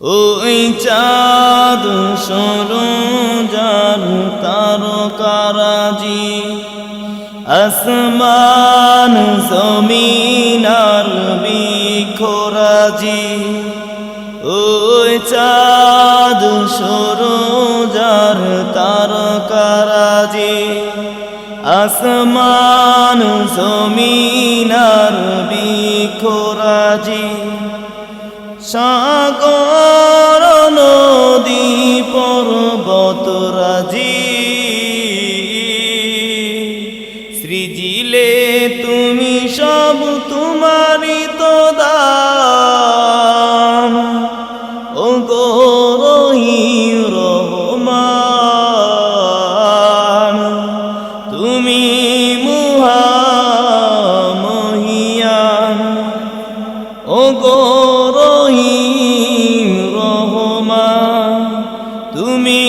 ওই চাঁদ সরু যার তারকারাজি। আসমান জমিনার বিখোরাজি ওই চাঁদ সরু যার তারকারাজি। আসমান জমিনার বিখোরাজি সাগর শ্রীজিলে তুমি সব তোমারি তো দাম ও গো তুমি মুহামহিয়ান। ও তুমি